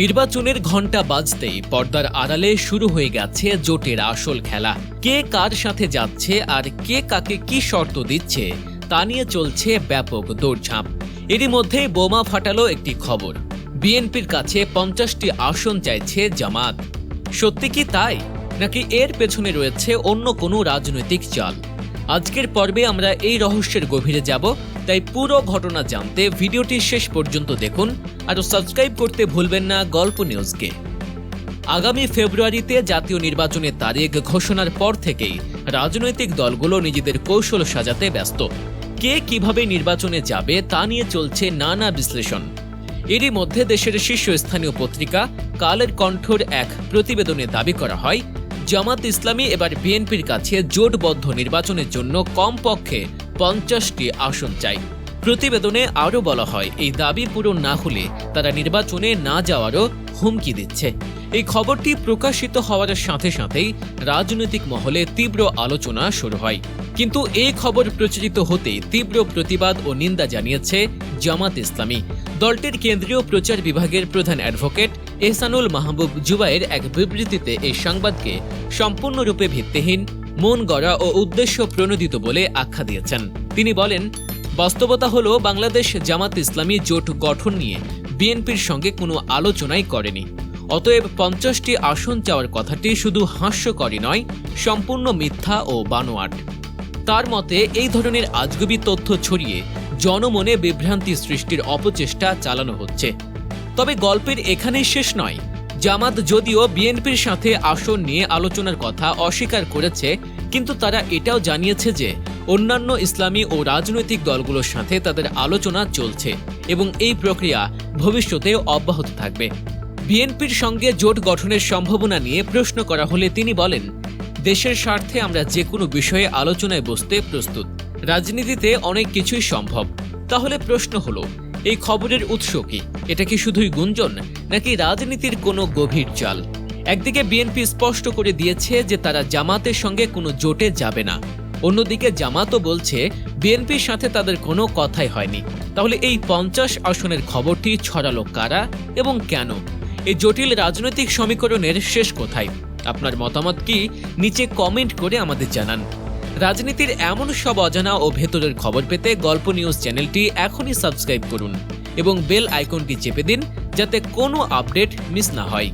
নির্বাচনের ঘণ্টা বাজতেই পর্দার আড়ালে শুরু হয়ে গেছে জোটের আসল খেলা। কে কার সাথে যাচ্ছে আর কে কাকে কি শর্ত দিচ্ছে তা নিয়ে চলছে ব্যাপক দৌড়ঝাঁপ। এরই মধ্যে বোমা ফাটালো একটি খবর। বিএনপির কাছে পঞ্চাশটি আসন চাইছে জামাত। সত্যি কি তাই? নাকি এর পেছনে রয়েছে অন্য কোনো রাজনৈতিক চাল? আজকের পর্বে আমরা এই রহস্যের গভীরে যাব, তাই পুরো ঘটনা জানতে ভিডিওটি শেষ পর্যন্ত দেখুন আর সাবস্ক্রাইব করতে ভুলবেন না গল্প নিউজকে। আগামী ফেব্রুয়ারিতে জাতীয় নির্বাচনের তারিখ ঘোষণার পর থেকেই রাজনৈতিক দলগুলো নিজেদের কৌশল সাজাতে ব্যস্ত। কে কীভাবে নির্বাচনে যাবে তা নিয়ে চলছে নানা বিশ্লেষণ। এরই মধ্যে দেশের শীর্ষস্থানীয় পত্রিকা, কালের কণ্ঠর এক প্রতিবেদনে দাবি করা হয় জামাত ইসলামী এবার বিএনপির কাছে জোটবদ্ধ নির্বাচনের জন্য কমপক্ষে পঞ্চাশটি আসন চাই প্রতিবেদনে আরও বলা হয়, এই দাবি পূরণ না হলে তারা নির্বাচনে না যাওয়ারও হুমকি দিচ্ছে। এই খবরটি প্রকাশিত হওয়ার সাথে সাথেই রাজনৈতিক মহলে তীব্র আলোচনা শুরু হয়। কিন্তু এই খবর প্রচারিত হতে তীব্র প্রতিবাদ ও নিন্দা জানিয়েছে জামাত ইসলামী। দলটির কেন্দ্রীয় প্রচার বিভাগের প্রধান অ্যাডভোকেট এহসানুল মাহবুব জুবাইর এক বিবৃতিতে এই সংবাদকে সম্পূর্ণরূপে ভিত্তিহীন, মন গড়া ও উদ্দেশ্য প্রণোদিত বলে আখ্যা দিয়েছেন। তিনি বলেন, বাস্তবতা হলো বাংলাদেশ জামাত ইসলামী জোট গঠন নিয়ে বিএনপির সঙ্গে কোনো আলোচনাই করেনি। অতএব পঞ্চাশটি আসন চাওয়ার কথাটি শুধু হাস্যকরই নয়, সম্পূর্ণ মিথ্যা ও বানোয়াট। তার মতে, এই ধরনের আজগুবি তথ্য ছড়িয়ে জনমনে বিভ্রান্তি সৃষ্টির অপচেষ্টা চালানো হচ্ছে। তবে গল্পের এখানেই শেষ নয়। জামাত যদিও বিএনপির সাথে আসন নিয়ে আলোচনার কথা অস্বীকার করেছে, কিন্তু তারা এটাও জানিয়েছে যে অন্যান্য ইসলামী ও রাজনৈতিক দলগুলোর সাথে তাদের আলোচনা চলছে এবং এই প্রক্রিয়া ভবিষ্যতেও অব্যাহত থাকবে। বিএনপির সঙ্গে জোট গঠনের সম্ভাবনা নিয়ে প্রশ্ন করা হলে তিনি বলেন, দেশের স্বার্থে আমরা যে কোনো বিষয়ে আলোচনায় বসতে প্রস্তুত। রাজনীতিতে অনেক কিছুই সম্ভব। তাহলে প্রশ্ন হলো এই খবরের উৎস কি? এটা কি শুধুই গুঞ্জন, নাকি রাজনীতির কোনো গভীর চাল? একদিকে বিএনপি স্পষ্ট করে দিয়েছে যে তারা জামাতের সঙ্গে কোনো জোটে যাবে না। অন্যদিকে জামাতও বলছে, বিএনপির সাথে তাদের কোনো কথাই হয়নি। তাহলে এই পঞ্চাশ আসনের খবরটি ছড়ালো কারা এবং কেন? এই জটিল রাজনৈতিক সমীকরণের শেষ কোথায়? আপনার মতামত কি? নিচে কমেন্ট করে আমাদের জানান। রাজনীতির এমন সব অজানা ও ভেতরের খবর পেতে গল্প নিউজ চ্যানেলটি এখনই সাবস্ক্রাইব করুন এবং বেল আইকনটি চেপে দিন যাতে কোনো আপডেট মিস না হয়।